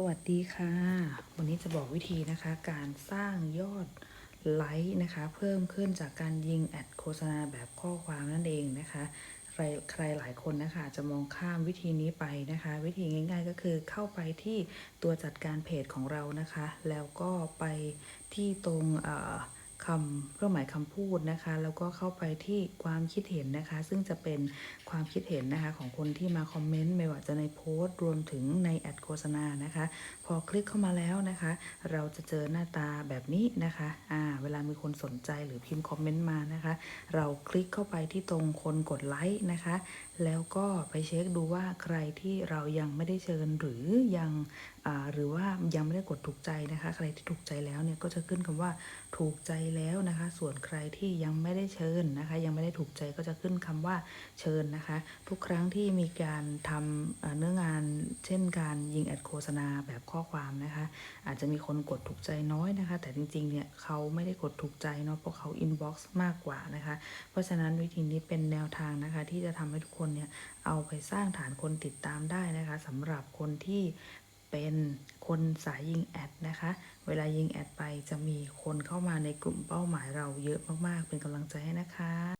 สวัสดีค่ะ วันนี้จะบอกวิธีนะคะการสร้างยอดไลค์นะคะ เพิ่มขึ้นจากการยิงแอดโฆษณาแบบข้อความนั่นเองนะคะ ใครใครหลายคนนะคะจจะมองข้ามวิธีนี้ไปนะคะ วิธีง่าย ๆ ก็คือเข้าไปที่ตัวจัดการเพจของเรานะคะ แล้วก็ไปที่ตรงเอ่อ คำเครื่องหมายคำพูดนะคะ แล้วก็เข้าไปที่ความคิดเห็นนะคะ ซึ่งจะเป็นความคิดเห็นนะคะของคนที่มาคอมเมนต์ไม่ว่าจะในโพสต์รวมถึงในแอดโฆษณานะคะ พอคลิกเข้ามาแล้วนะคะ เราจะเจอหน้าตาแบบนี้นะคะอ่าเวลามีคนสนใจหรือพิมพ์คอมเมนต์มานะคะ เราคลิกเข้าไปที่ตรงคนกดไลค์นะคะ แล้วก็ไปเช็คดูว่าใครที่เรายังไม่ได้เชิญหรือยังหรือว่ายังไม่ได้กดถูกใจนะคะ ใครที่ถูกใจแล้วเนี่ยก็จะขึ้นคำว่าถูกใจแล้วนะคะ ส่วนใครที่ยังไม่ได้เชิญนะคะ ยังไม่ได้ถูกใจก็จะขึ้นคำว่าเชิญนะคะ ทุกครั้งที่มีการทำเอ่อเนื้องาน เช่นการยิงแอดโฆษณาแบบข้อความนะคะ อาจจะมีคนกดถูกใจน้อยนะคะ แต่จริงๆเนี่ยเขาไม่ได้กดถูกใจเนาะเพราะเขาอินบ็อกซ์มากกว่านะคะ เพราะฉะนั้นวิธีนี้เป็นแนวทางนะคะ ที่จะทำให้ทุกคนเนี่ยเอาไปสร้างฐานคนติดตามได้นะคะสำหรับคนที่เป็น คนสายยิงแอดนะคะ เวลายิงแอดไปจะมีคนเข้ามาในกลุ่มเป้าหมายเราเยอะมากๆ เป็นกำลังใจให้นะคะ